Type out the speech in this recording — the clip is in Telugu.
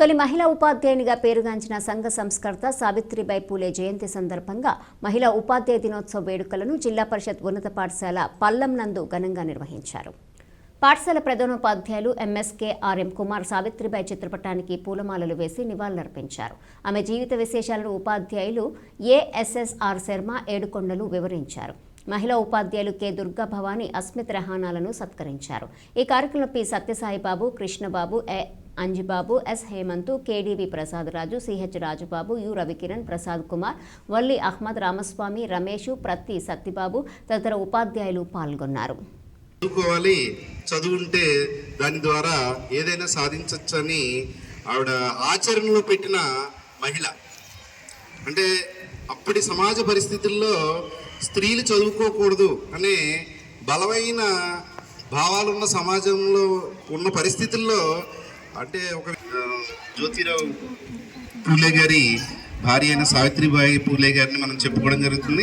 తొలి మహిళా ఉపాధ్యాయునిగా పేరుగాంచిన సంఘ సంస్కర్త సావిత్రిబాయి పూలే జయంతి సందర్భంగా మహిళా ఉపాధ్యాయ దినోత్సవ వేడుకలను జిల్లా పరిషత్ ఉన్నత పాఠశాల పల్లం నందు ఘనంగా నిర్వహించారు. పాఠశాల ప్రధానోపాధ్యాయులు ఎంఎస్కే ఆర్ఎం కుమార్ సావిత్రిబాయి చిత్రపటానికి పూలమాలలు వేసి నివాళులర్పించారు. ఆమె జీవిత విశేషాలను ఉపాధ్యాయులు ఏఎస్ఎస్ఆర్ శర్మ ఏడుకొండలు వివరించారు. మహిళా ఉపాధ్యాయులు కె దుర్గా భవాని అస్మిత్ రహానాలను సత్కరించారు. ఈ కార్యక్రమంలో P Satyasaibabu Krishnababu Anjibabu S. Hemanth KDV Prasad Raju CH. Rajubabu U. Ravikiran Prasad Kumar Valli Ahmed Ramaswamy Ramesh Pratti Sattibabu తదితర ఉపాధ్యాయులు పాల్గొన్నారు. చదువుకోవాలి. చదువుంటే దాని ద్వారా ఏదైనా సాధించవచ్చని ఆవిడ ఆచరణలో పెట్టిన మహిళ. అంటే అప్పటి సమాజ పరిస్థితుల్లో స్త్రీలు చదువుకోకూడదు అనే బలమైన భావాలున్న సమాజంలో ఉన్న పరిస్థితుల్లో అంటే ఒక జ్యోతిరావు పూలే గారి భార్య అయిన సావిత్రిబాయి పూలే గారిని మనం చెప్పుకోవడం జరుగుతుంది.